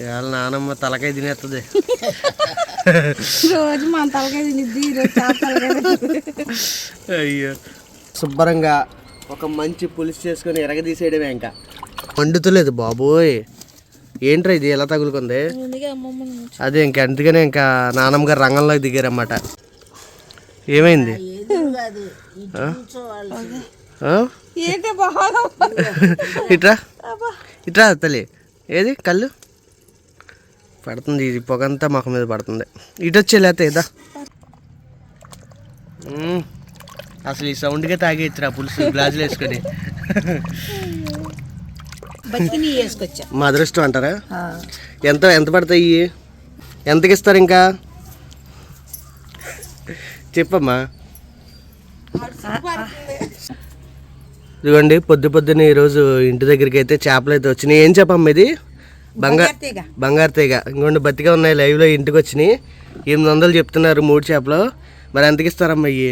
ఇవాళ నానమ్మ తలకాయ తినేస్తుంది రోజు మన తలకాయ తినిద్ది. అయ్యో. శుభ్రంగా ఒక మంచి పులుసు చేసుకొని ఎరగదీసేయడమే ఇంకా. వండుతలేదు బాబోయ్. ఏంట్రా ఇది? ఎలా తగులుకుంది. అదే ఇంకా అందుకనే ఇంకా నానమ్మ గారు రంగంలోకి దిగారన్నమాట. ఏమైంది? ఇట్రా? ఇట్రా తల్లి. ఏది? కళ్ళు? పడుతుంది ఇది పొగంతా మొఖం మీద పడుతుంది. ఇటు వచ్చే లేతే ఇదా. అసలు ఈ సౌండ్కే తాగేచ్చురా పులుసు గ్లాసులు వేసుకొని. మా అదృష్టం అంటారా? ఎంత ఎంత పడతాయి ఎంతకి ఇస్తారు ఇంకా? చెప్పమ్మా. ఇదిగోండి పొద్దు పొద్దున్న ఈరోజు ఇంటి దగ్గరికి అయితే చేపలు అయితే వచ్చినాయి. ఏం చెప్పమ్మా ఇది? బంగారు బంగారు తీగ. ఇంకోండి బతిగా ఉన్నాయి లైవ్లో ఇంటికి వచ్చినాయి ఎనిమిది వందలు చెప్తున్నారు మూడు చేపలు. మరి ఎంతకి ఇస్తారమ్మా ఇవి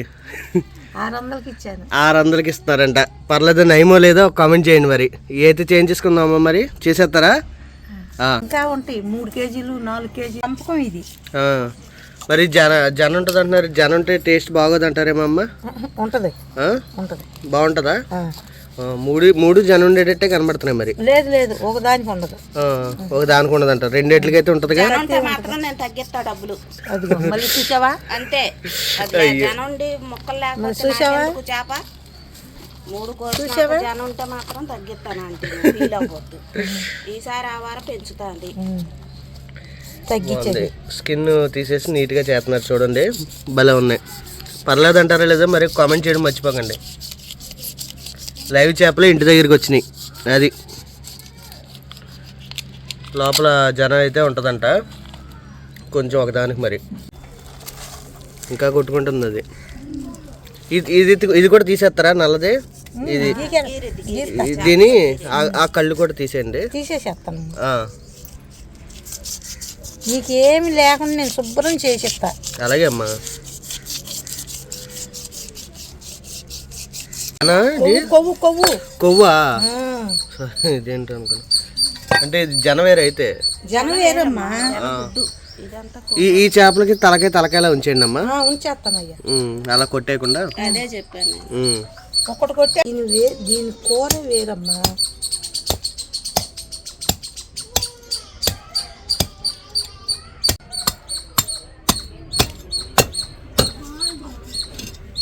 ఆరు వందలకి ఇస్తున్నారంట. పర్లేదు నయమో లేదో కామెంట్ చేయండి మరి. ఏ అయితే చేంజ్ చేసుకుందామా మరి? చేసేస్తారా? ఇంకా ఉంటాయి. మూడు కేజీలు నాలుగు కేజీలు. ఇది. మరి జన జన ఉంటుంది అంటున్నారు జన ఉంటే టేస్ట్ బాగోదు అంటారేమో అమ్మ? ఉంటది. ఆ? ఉంటది. బాగుంటుందా? మూడు మూడు జన ఉండేటట్టే కనబడుతున్నాయి మరి. లేదు లేదు ఒక దానికి ఉండదు. ఆ, ఒక దానికి ఉండదు అంటారు ఉంటుందిగా మాత్రం నేను తగ్గిస్తా డబ్బులు. మళ్ళీ చూసావా? అంతే. జనండి మొక్కలు లేకపోతే నాకెందుకు చేప? మూడు కోట్లు జనం ఉంటే మాత్రం తగ్గిస్తాను అంటే. ఫీల్ అవ్వద్దు. ఈసారి ఆ వారం పెంచుతాంది తగ్గించేది. స్కిన్ తీసేసి నీట్గా చేస్తున్నారు చూడండి. భలే ఉన్నాయి. పర్లేదు అంటారా లేదా మరి కామెంట్ చేయడం మర్చిపోకండి. లైవ్ చేపలు ఇంటి దగ్గరికి వచ్చినాయి. అది. లోపల జనం అయితే ఉంటుందంట. కొంచెం ఒకదానికి మరి. ఇంకా కొట్టుకుంటుంది అది. ఇది ఇది ఇది కూడా తీసేస్తారా నల్లది? ఇది దీని ఆ- కళ్ళు కూడా తీసేయండి. తీసేసేస్తాను నీకేమి లేకుండా నేను శుభ్రం చేసిస్తా అలాగే అమ్మా అన్నా, ఇది కొవ్వు కొవ్వు కొవ్వా. ఆ, సరే, ఇదేంటి అనుకున్నా. అంటే జనవేరు అయితే. ఈ ఈ చేపలకి తలకాయ తలకాయలా ఉంచేయండి అమ్మా. ఉంచేస్తానయ్యా అలా కొట్టేయకుండా. అదే చెప్పాను. ఒకటి కొట్టే దీని కూర వేరమ్మా.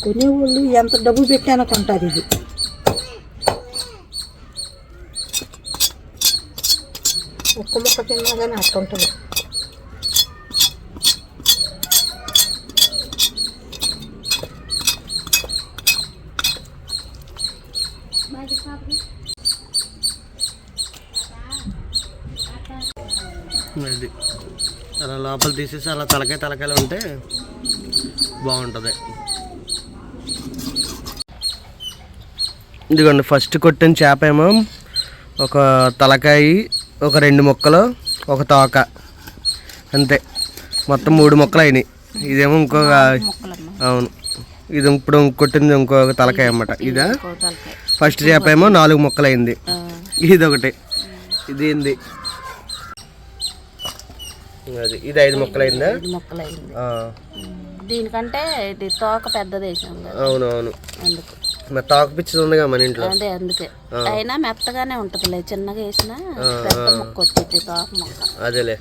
కొనేవాళ్ళు ఎంత డబ్బు పెట్టానో కొంటారు ఇది. ఒక్క ముక్క తిన్నా కానీ అట్టుంటుంది అది అలా లోపల తీసేసి అలా తలకాయ తలకాయలు ఉంటే బాగుంటుంది. ఇదిగోండి ఫస్ట్ కొట్టిన చేప ఏమో ఒక తలకాయ ఒక రెండు ముక్కలు ఒక తోక. అంతే. మొత్తం మూడు ముక్కలు అయినాయి. ఇదేమో ఇంకొక అవును. ఇది ఇప్పుడు కొట్టింది ఇంకొక తలకాయ అన్నమాట. ఇదా? ఫస్ట్ చేప ఏమో నాలుగు ముక్కలు అయింది. ఇది ఒకటి. ఇది ఏంది? అది ఇది ఐదు ముక్కలు అయిందా? దీనికంటే ఇది తోక పెద్దది వేసాం కదా. అవును అవును అందుకు. తాకు పిచ్చిది ఉందిగా మన ఇంట్లో. అదే అందుకే. అయినా మెత్తగానే ఉంటదిలే చిన్నగా వేసినా పెద్ద మొక్క వచ్చింది తోక మొక్క. అదేలే.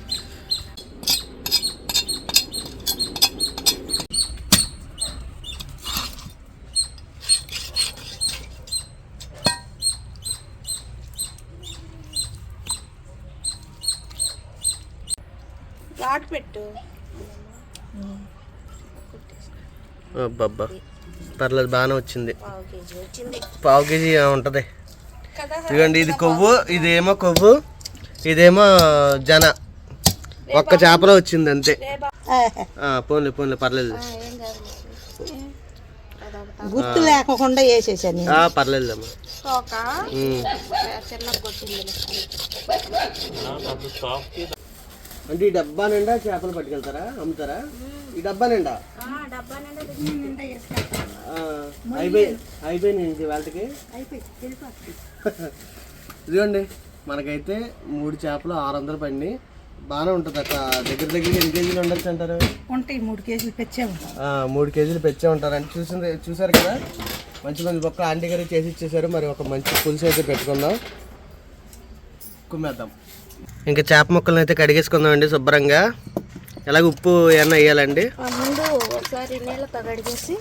పెట్టు. అబ్బబ్బా. పర్లేదు బాగానే వచ్చింది. పావు కేజీ ఉంటుంది. ఇదిగోండి ఇది కొవ్వు ఇదేమో కొవ్వు ఇదేమో జన. ఒక్క చేపలో వచ్చింది అంతే. ఆ, పోన్లే పోన్లే పర్లేదు. గుర్తు లేకుండా వేసేసాను కొట్టింది అంటే ఈ డబ్బా నిండా చేపలు పట్టుకెళ్తారా అమ్ముతారా? ఈ డబ్బా నిండా? అయిపోయి అయిపోయినాయి వాళ్ళకి? ఇదిగోండి మనకైతే మూడు చేపలు ఆరు వందలు పడినాయి. బాగానే ఉంటుంది అక్క. దగ్గర దగ్గర ఎన్ని కేజీలు ఉండొచ్చు అంటారు? ఉంటాయి మూడు కేజీలు పెంచాము మూడు కేజీలు పెంచే ఉంటారంటే చూసింది చూసారు కదా? మంచి మంచి పక్క ఆంటీ గారు చేసి ఇచ్చేసారు మరి ఒక మంచి పులుసు అయితే పెట్టుకుందాం. కుమ్మేద్దాం. ఇంకా చేప ముక్కలను అయితే కడిగేసుకుందాం అండి శుభ్రంగా. ఎలాగ ఉప్పు ఏమన్నా వేయాలండి? ఒకసారి నీళ్ళతో కడిగేసి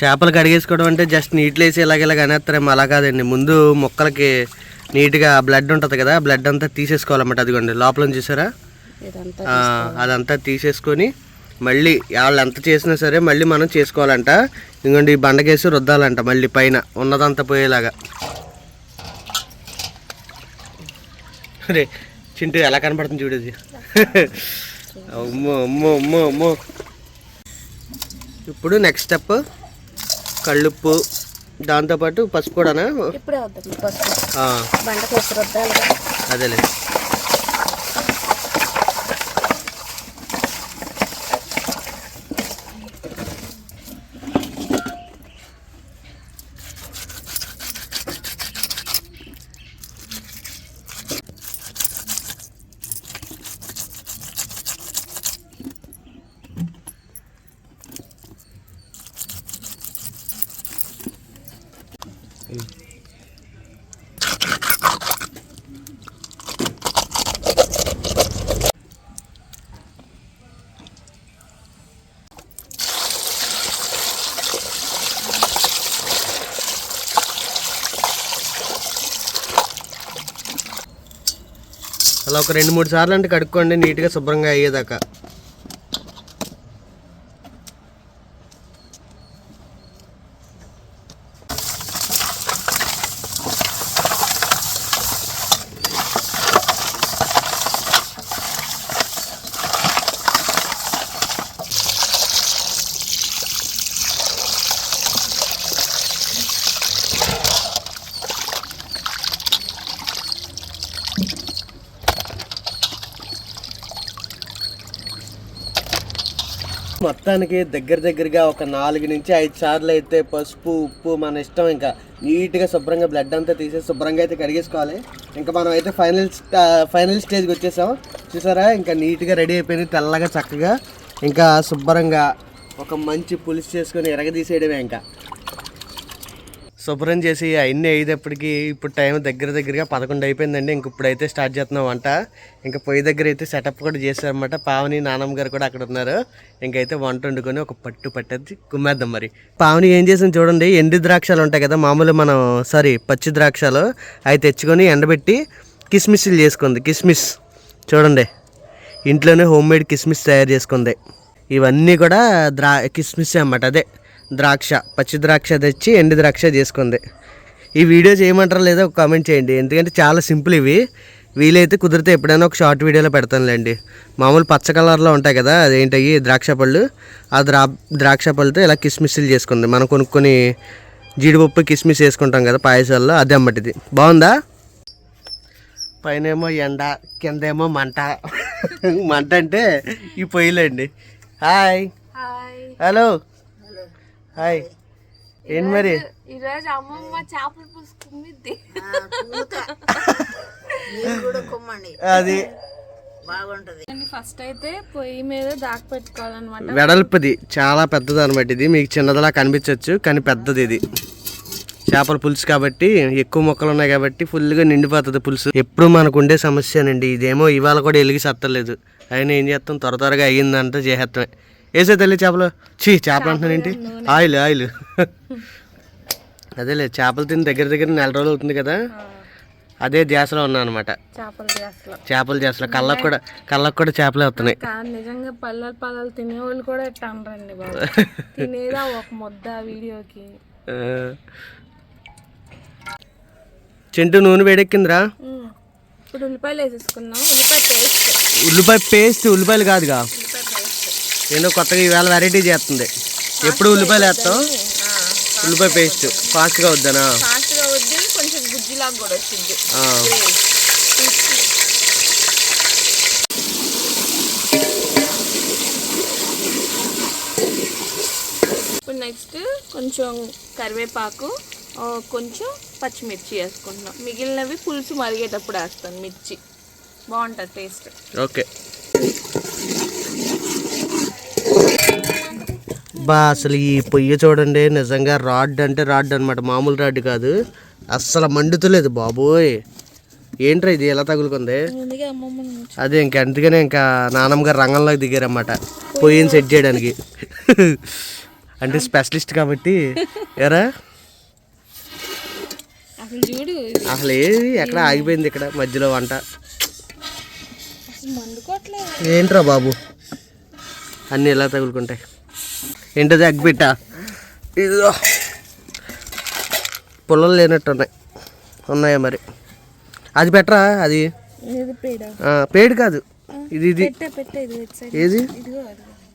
చేపలు కడిగేసుకోవడం అంటే జస్ట్ నీటిలో వేసి ఇలాగ ఇలాగ అనేస్తారేమో అలా కాదండి. ముందు మొక్కలకి నీట్గా బ్లడ్ ఉంటుంది కదా బ్లడ్ అంతా తీసేసుకోవాలన్నమాట. అదిగోండి లోపల చూసారా? అదంతా తీసేసుకొని మళ్ళీ వాళ్ళు ఎంత చేసినా సరే మళ్ళీ మనం చేసుకోవాలంట. ఇంకోండి ఈ బండకేసి రుద్దాలంట మళ్ళీ పైన ఉన్నదంతా పోయేలాగా. చింటూ ఎలా కనపడుతుంది చూడేది అమ్మో అమ్మో అమ్మో అమ్మో. ఇప్పుడు నెక్స్ట్ స్టెప్ కళ్ళుప్పు దాంతోపాటు పసుపు కూడానా. అదేలే. అలా ఒక రెండు మూడు సార్లు అంటే కడుక్కోండి నీట్గా శుభ్రంగా అయ్యేదాకా. మొత్తానికి దగ్గర దగ్గరగా ఒక నాలుగు నుంచి ఐదు సార్లు అయితే పసుపు ఉప్పు మన ఇష్టం ఇంకా. నీట్గా శుభ్రంగా బ్లడ్ అంతా తీసేసి శుభ్రంగా అయితే కడిగేసుకోవాలి. ఇంకా మనం అయితే ఫైనల్ ఫైనల్ స్టేజ్కి వచ్చేసాం. చూసారా? ఇంకా నీట్గా రెడీ అయిపోయింది తెల్లగా చక్కగా. ఇంకా శుభ్రంగా ఒక మంచి పులుసు చేసుకొని ఎరగదీసేయడమే ఇంకా. శుభ్రం చేసి అవన్నీ అయ్యేటప్పటికి ఇప్పుడు టైం దగ్గర దగ్గరగా పదకొండు అయిపోయిందండి. ఇంక ఇప్పుడైతే స్టార్ట్ చేస్తున్నాం వంట ఇంకా పొయ్యి దగ్గర అయితే సెటప్ కూడా చేశారనమాట పావని నానమ్మ గారు కూడా అక్కడ ఉన్నారు. ఇంకైతే వంట వండుకొని ఒక పట్టు పట్టేది కుమ్మేద్దాం మరి. పావని ఏం చేసింది చూడండి. ఎండి ద్రాక్షాలు ఉంటాయి కదా మామూలు మనం సారీ పచ్చి ద్రాక్షాలు. అవి తెచ్చుకొని ఎండబెట్టి కిస్మిస్లు చేసుకుంది. కిస్మిస్. చూడండి. ఇంట్లోనే హోమ్ మేడ్ కిస్మిస్ తయారు చేసుకుంది. ఇవన్నీ కూడా ద్రా కిస్మిస్ అన్నమాట. అదే. ద్రాక్ష పచ్చి ద్రాక్ష తెచ్చి ఎండి ద్రాక్ష చేసుకుంది. ఈ వీడియో చేయమంటారా లేదా ఒక కామెంట్ చేయండి. ఎందుకంటే చాలా సింపుల్ ఇవి. వీలైతే కుదిరితే ఎప్పుడైనా ఒక షార్ట్ వీడియోలో పెడతానులేండి. మామూలు పచ్చ కలర్లో ఉంటాయి కదా అదేంటవి ద్రాక్ష పళ్ళు? ఆ ద్రా ద్రాక్ష పళ్ళతో ఇలా కిస్మిస్లు చేసుకుంది. మనం కొనుక్కొని జీడిపప్పు కిస్మిస్ వేసుకుంటాం కదా పాయసాల్లో అదే అమ్మటి ఇది బాగుందా? పైనేమో ఎండ కిందేమో మంట. మంట అంటే ఈ పొయ్యిలండి. Hi hello hi. ఏంటి మరి? ఈరోజు అమ్మమ్మ చేపల అది. ఫస్ట్ అయితే పొయ్యి మీద దాకా పెట్టుకోవాలన్నమాట. వెడల్పుది. చాలా పెద్దది అనమాట ఇది. మీకు చిన్నదిలా కనిపించవచ్చు కానీ పెద్దది ఇది. చేపల పులుసు కాబట్టి ఎక్కువ మొక్కలు ఉన్నాయి కాబట్టి ఫుల్గా నిండిపోతుంది పులుసు. ఎప్పుడు మనకు ఉండే సమస్యనండి. ఇదేమో ఇవాళ కూడా వెలిగి సత్తలేదు. అయినా ఏం చేస్తాం? త్వర త్వరగా అయ్యిందంటే చేసేస్తామే వేసే తల్లి చేపలు. చీ చేపలు అంటున్నాను ఏంటి? Oil oil. అదేలే చేపలు తిని దగ్గర దగ్గర నెల రోజులు అవుతుంది కదా. అదే ధ్యాసలో ఉన్నా అనమాట చేపల ధ్యాసలో. కళ్ళకు కూడా కళ్ళకు కూడా చేపలే వస్తున్నాయి. నిజంగా పల్లెలు పల్లెలు తినేవాళ్ళు కూడా బాబు. తినేదా ఒక ముద్ద వీడియోకి. చింటూ నూనె వేడెక్కిందిరా. ఇప్పుడు ఉల్లిపాయలు వేసేసుకున్నాం ఉల్లిపాయ పేస్ట్. ఉల్లిపాయ పేస్ట్ ఉల్లిపాయలు కాదుగా. ఏంటో కొత్తగా ఈవేళ వెరైటీ చేస్తుంది. ఎప్పుడు ఉల్లిపాయలు వేస్తాం? ఉల్లిపాయ పేస్ట్ ఫాస్ట్గా వద్దనా? ఫాస్ట్గా వద్ది కొంచెం గుజ్జులాగా కూడా వచ్చింది. ఇప్పుడు నెక్స్ట్ కొంచెం కరివేపాకు కొంచెం పచ్చిమిర్చి వేసుకుంటున్నాం మిగిలినవి పులుసు మరిగేటప్పుడు వేస్తాను మిర్చి. బాగుంటుంది టేస్ట్ ఓకే. బా అసలు ఈ పొయ్యి చూడండి నిజంగా రాడ్ అంటే రాడ్ అనమాట మామూలు రాడ్ కాదు. అస్సలు మండుతలేదు బాబోయ్. ఏంట్రా ఇది? ఎలా తగులుకుంది? అదే ఇంకా అందుకనే ఇంకా నానమ్మ గారు రంగంలోకి దిగారన్నమాట. పొయ్యిని సెట్ చేయడానికి. అంటే స్పెషలిస్ట్ కాబట్టి. ఎరా? అసలు ఏది? ఎక్కడ ఆగిపోయింది ఇక్కడ మధ్యలో వంట? ఏంట్రా బాబు? అన్నీ ఎలా తగులుకుంటాయి? ఏంటది అగ్గిపెట్ట ఇదిగో. పుల్లలు లేనట్టు ఉన్నాయి. ఉన్నాయా మరి? అది పెట్టరా అది? పేడ? కాదు. ఇది ఇది. ఏది?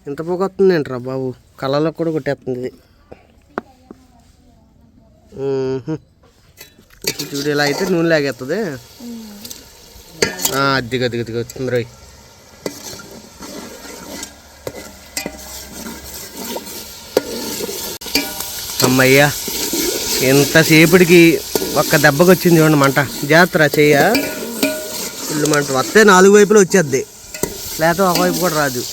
ఇంత పొగ వస్తుంది ఏంట్రా బాబు? కళ్ళలో కూడా కొట్టేస్తుంది. ఇది. చూడు ఇలా అయితే నూనె లాగేస్తుంది అద్దిగా దిగ దిగ వస్తుంది రోయ్ అమ్మయ్యా. ఎంతసేపటికి ఒక్క దెబ్బకి వచ్చింది చూడండి మంట. జాగ్రత్త చెయ్య. ఇల్లు మంట. వస్తే నాలుగు వైపులు వచ్చేద్ది. లేకపోతే ఒకవైపు కూడా రాదు.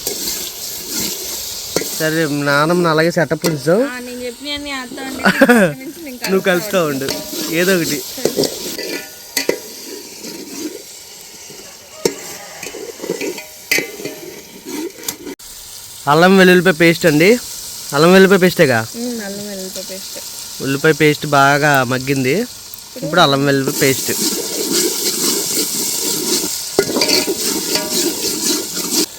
సరే నాన్నమ్మ అలాగే సెటప్ ఉంచావు నువ్వు కలుస్తూ ఉండు. ఏదో ఒకటి. అల్లం వెల్లుల్లిపాయ పేస్ట్ అండి. అల్లం వెల్లుల్లిపాయ పేస్టేగా ఉమ్, అల్లం వెల్లుల్లిపాయ పేస్ట్ ఉల్లిపాయ పేస్ట్ బాగా మగ్గింది. ఇప్పుడు అల్లం వెల్లుల్లి పేస్ట్.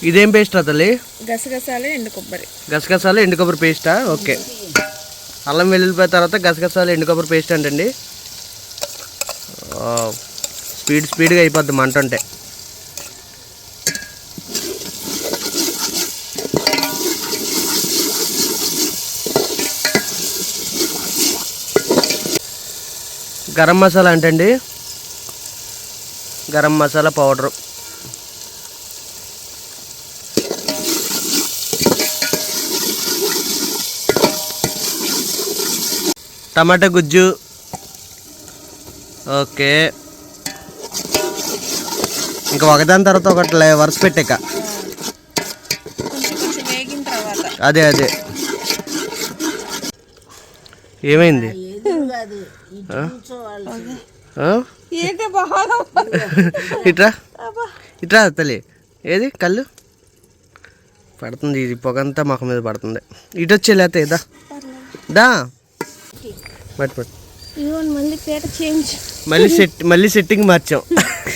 ఇదేం పేస్ట్ రా తల్లి? గసగసాలు ఎండు కొబ్బరి. గసగసాలు ఎండు కొబ్బరి పేస్టా? ఓకే. అల్లం వెల్లుల్లిపాయ తర్వాత గసగసాలు ఎండు కొబ్బరి పేస్ట్ అంటండి. స్పీడ్ స్పీడ్గా అయిపోద్ది మంట ఉంటే గరం మసాలా అంటండి. గరం మసాలా పౌడరు. టమాటా గుజ్జు. ఓకే. ఇంకా ఒకదాని తర్వాత ఒకటి లే- వరుస పెట్టాక. అదే అదే. ఏమైంది? ఇట్రా? ఇట్రా తల్లి. ఏది? కళ్ళు? పడుతుంది ఇది పొగంతా మొఖం మీద పడుతుంది. ఇటు వచ్చే లేతే దా. దా. పట్టు. పట్టు మళ్ళీ సెట్ మళ్ళీ సెట్టింగ్ మార్చాం.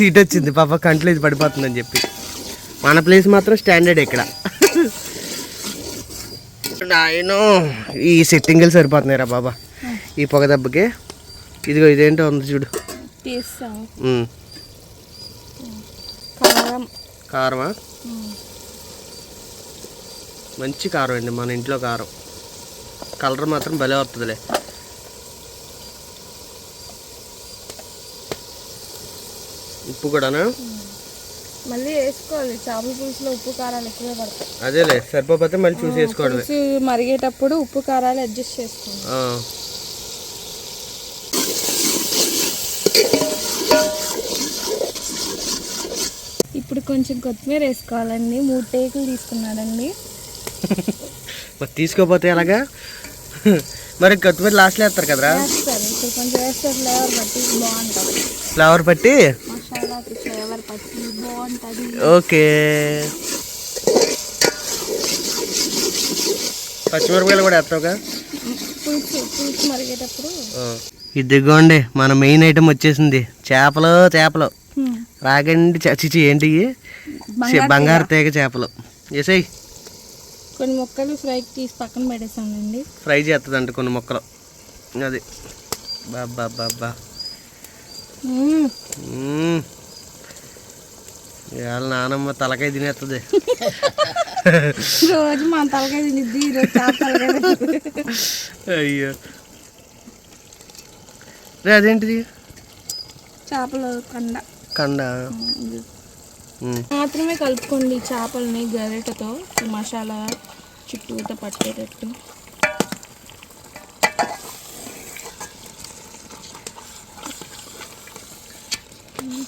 ఇటు వచ్చింది పాప కంట్లో ఇది పడిపోతుందని చెప్పి. మన ప్లేస్ మాత్రం స్టాండర్డ్ ఇక్కడ నాయనో ఈ సెట్టింగ్లు సరిపోతున్నాయిరా బాబా. ఈ పొగ దెబ్బకి. ఇదిగో ఇదేంటో ఉంది చూడు. తీస్తాం. ఉమ్. కారం. కారమా? మంచి కారం అండి మన ఇంట్లో కారం. కలర్ మాత్రం భలే వస్తుందిలే ఉప్పు కూడానా? మళ్ళీ వేసుకోవాలి. చేపల పులుసులో ఉప్పు కారాలు ఎక్కువే పడతాయి. అదేలే సరిపోతే మళ్ళీ చూసి వేసుకోవడమే. పులుసు మరిగేటప్పుడు ఉప్పు కారాలు అడ్జస్ట్ చేసుకోండి ఆ. ఇప్పుడు కొంచెం కొత్తిమీర వేసుకోవాలండి. మూడు టేకులు తీసుకున్నాడండి. మరి తీసుకోపోతే ఎలాగా? మరి కొత్తిమీర లాస్ట్లో వేస్తారు కదరా? ఇప్పుడు కొంచెం వేస్తే ఫ్లేవర్ పట్టి బాగుంటుంది. ఫ్లవర్ మసాలాకి ఫ్లేవర్ పట్టి బాగుంటుంది. ఓకే. పచ్చిమిరపకాయలు కూడా వేస్తావుగా? పులుసు పులుసు మరిగేటప్పుడు. ఇదిగోండి మన మెయిన్ ఐటమ్ వచ్చేసింది. చేపలు చేపలు. రాగండి చిచి ఏంటి? బంగారు తీగ. చేపలు. వేసాయి కొన్ని ముక్కలు ఫ్రైకి తీసి పక్కన పెట్టేసానండి ఫ్రై చేస్తుందంట కొన్ని మొక్కలు. అది. బాబా బాబా. ఇవాళ నానమ్మ తలకాయ తినేస్తుంది రోజు మా తలకాయ తినిద్ది ఈరోజు చేప తలకాయ తినిద్ది. అయ్యో. రే అదేంటిది? చేపల కండ మాత్రమే కలుపుకోండి చేపల్ని గరిటతో మసాలా చుట్టూతో పట్టేటట్టు.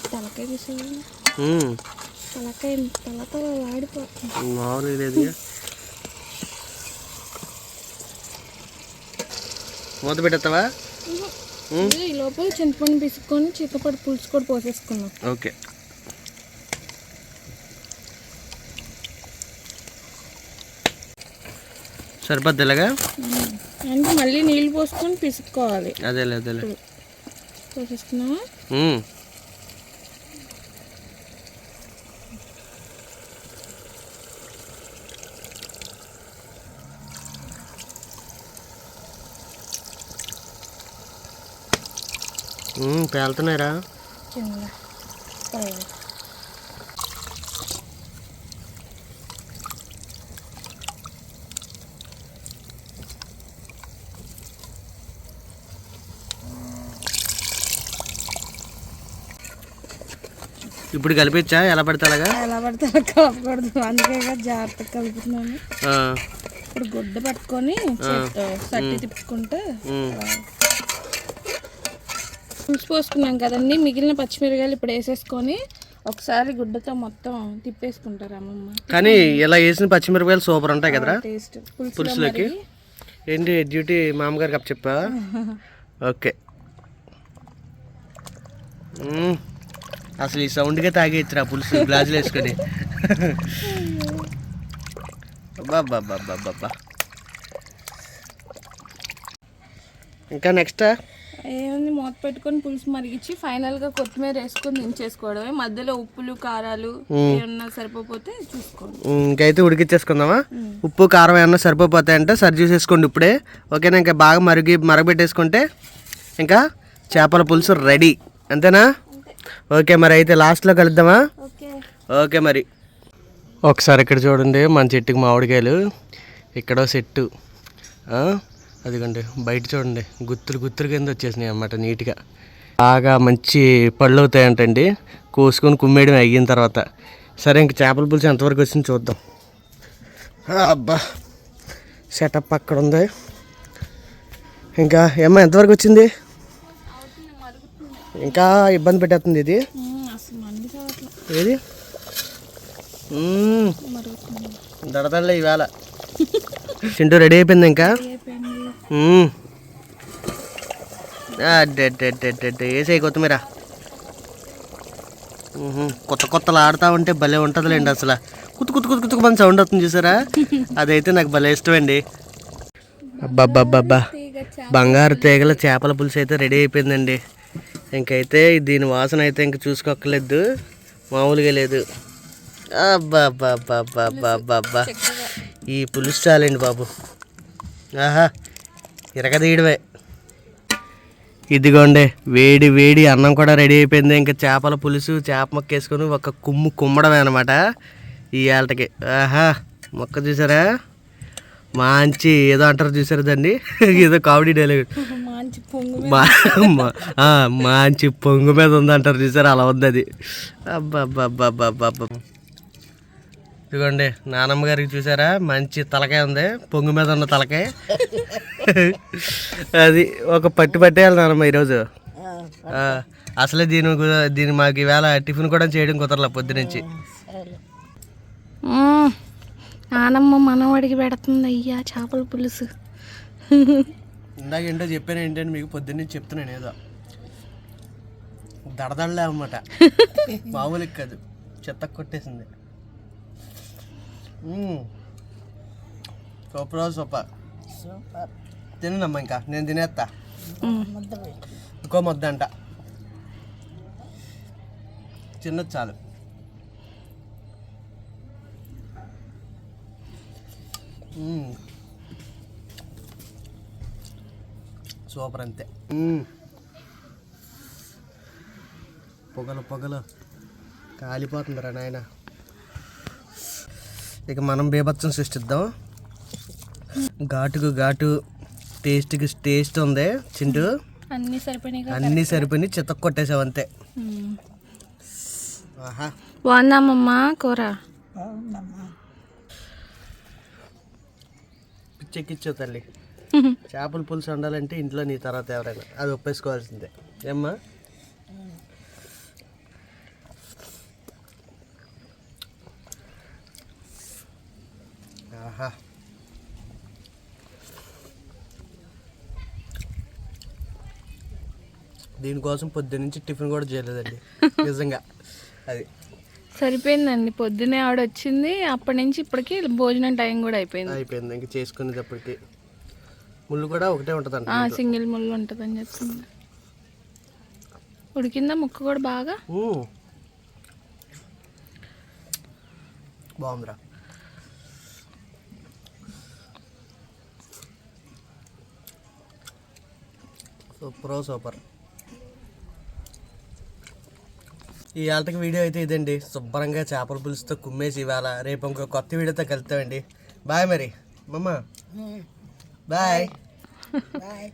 తలకాయ తలకాయ తల తల వాడిపోతుంది మూత పెట్టేస్తావా ఈ లోపల చింతపండు పిసుకొని చింతపండు పులుసు కూడా పోసేసుకున్నాం ఓకే. సరిపోద్ది ఇలాగా? అంటే మళ్ళీ నీళ్ళు పోసుకొని పిసుక్కోవాలి. అదేలే అదేలే. పోసేసుకున్నావా? పేలుతున్నాయిరా చిన్న ఇప్పుడు కలిపించా ఎలా పడితే అలాగా? ఎలా పడితే అలా కలపకూడదు. అందుకే జాగ్రత్తగా కలుపుతున్నాను. ఇప్పుడు గుడ్డ పట్టుకొని సట్టి తిప్పుకుంటే. పులుసు పోసుకున్నాం కదండి. మిగిలిన పచ్చిమిరకాయలు ఇప్పుడు వేసేసుకొని ఒకసారి గుడ్డతో మొత్తం తిప్పేసుకుంటారు అమ్మమ్మ. కానీ ఇలా వేసిన పచ్చిమిరపకాయలు సూపర్ ఉంటాయి కదరా? టేస్ట్ పులుసులోకి. ఏంటి డ్యూటీ మామగారికి అప్ చెప్పా? ఓకే. అసలు ఈ సౌండ్కే తాగేయచ్చురా పులుసు గ్లాసులు వేసుకొని. బాబా ఇంకా నెక్స్ట్ ఏముంది మూత పెట్టుకొని పులుసు మరిగించి ఫైనల్గా కొత్తిమీర వేసుకొని దించేసుకోవడమే. మధ్యలో ఉప్పులు కారాలు ఏమన్నా సరిపోతే చూసుకోండి. ఇంకైతే ఉడికిచ్చేసుకుందామా? ఉప్పు కారం ఏమన్నా సరిపోతాయంటే సరి చూసేసుకోండి ఇప్పుడే. ఓకేనా ఇంకా బాగా మరిగి మరగబెట్టేసుకుంటే ఇంకా చేపల పులుసు రెడీ. అంతేనా? ఓకే మరి అయితే లాస్ట్లో కలుద్దామా? ఓకే మరి. ఒకసారి ఇక్కడ చూడండి మన చెట్టుకి మామిడికాయలు. ఇక్కడ చెట్టు. ఆ, అదిగోండి బయట చూడండి. గుత్తులు గుత్తులు కింద వచ్చేసినాయి అన్నమాట నీట్గా. బాగా మంచి పళ్ళు అవుతాయంటండి. కోసుకొని కుమ్మేయడం అయిన తర్వాత. సరే ఇంక చేపల పులుసు ఎంతవరకు వచ్చింది చూద్దాం. అబ్బా సెటప్ అక్కడ ఉంది. ఇంకా ఏమ్మా ఎంతవరకు వచ్చింది? ఇంకా ఇబ్బంది పెట్టేస్తుంది ఇది? ఏది? దడదడలే ఈవేళ చింటూ రెడీ అయిపోయింది ఇంకా? వేసేయి కొత్తిమీర. కొత్త కొత్తలు ఆడుతూ ఉంటే భలే ఉంటుందిలేండి అసలు. కుత్తు కుత్తు కుత్తు కుత్తు మంది సౌండ్ వస్తుంది చూసారా? అదైతే నాకు భలే ఇష్టమండి. అబ్బబ్బబ్బబ్బా బంగారు తీగల చేపల పులుసు అయితే రెడీ అయిపోయిందండి. ఇంకైతే దీని వాసన అయితే ఇంక చూసుకోక్కర్లేదు. మామూలుగా లేదు. అబ్బా ఈ పులుసు చాలండి బాబు. ఆహా ఇరగదీయడమే. ఇదిగోండి వేడి వేడి అన్నం కూడా రెడీ అయిపోయింది. ఇంకా చేపల పులుసు చేప మొక్క వేసుకొని ఒక కుమ్ము కుమ్మడమే అనమాట ఈ ఏళ్ళకి ఆహా మొక్క చూసారా? మంచి ఏదో అంటారు చూసారా దాన్ని? ఏదో కామెడీ డైలాగ్. మంచి పొంగు మా మా- ఆ, మంచి పొంగు మీద ఉంది అంటారు చూసారా? అలా ఉంది అది. అబ్బా ఇదిగోండి నానమ్మ గారికి చూసారా? మంచి తలకాయ ఉంది. పొంగు మీద ఉన్న తలకాయ. అది ఒక పట్టి పట్టేయాలి నానమ్మ ఈరోజు. అసలే దీని దీని మాకు ఈవేళ టిఫిన్ కూడా చేయడం కుదరలే పొద్దునుంచి. నానమ్మ మనవాడికి పెడుతుంది అయ్యా చేపల పులుసు. ఇందాక ఏంటో చెప్పాను ఏంటంటే మీకు పొద్దున్నే చెప్తున్నాను ఏదో. దడదడలే అన్నమాట. మామూలుగా కాదు. చెత్త కొట్టేసింది. మ్మ్. Super super. తినమ్మా ఇంకా నేను తినేస్తా ఇంకో ముద్ద అంట చిన్నది చాలు. సూపర్ అంతే. పొగలు పొగలు. కాలిపోతుందిరా నాయన. ఇక మనం బీభత్సం సృష్టిద్దాం. ఘాటుకు ఘాటు టేస్ట్కి టేస్ట్ ఉంది. చింటూ? అన్నీ సరిపోయినాయి అన్నీ సరిపోయి చిత్త కొట్టేసావు అంతే. ఆహా. బాగుందామమ్మ కూర? పిచ్చెక్కిచ్చు తల్లి. చేపల పులుసు వండాలంటే ఇంట్లో నీ తర్వాత ఎవరైనా. అది ఒప్పేసుకోవాల్సిందే. ఏమ్మా ఆహా దీనికోసం పొద్దున్నుంచి టిఫిన్ కూడా చేయలేదండి. నిజంగా. అది. సరిపోయిందండి. పొద్దునే ఆవిడ వచ్చింది. అప్పటి నుంచి ఇప్పటికి భోజనం టైం కూడా అయిపోయింది. అయిపోయింది. ఇంక చేసుకునేటప్పటికి ముళ్ళు కూడా ఒకటే ఉంటుందంట ఆ సింగిల్ ముళ్ళు ఉంటుందని చెప్తుంది ఉడికిందా ముక్క కూడా బాగా. బాగుందిరా. Super super. ఈ ఆటకి వీడియో అయితే ఇదండి. శుభ్రంగా చేపల పులుసుతో కుమ్మేసి ఇవాళ రేపు ఇంకో కొత్త వీడియోతో కలుస్తామండి బాయ్ మరి. మమ్మ బాయ్. బాయ్.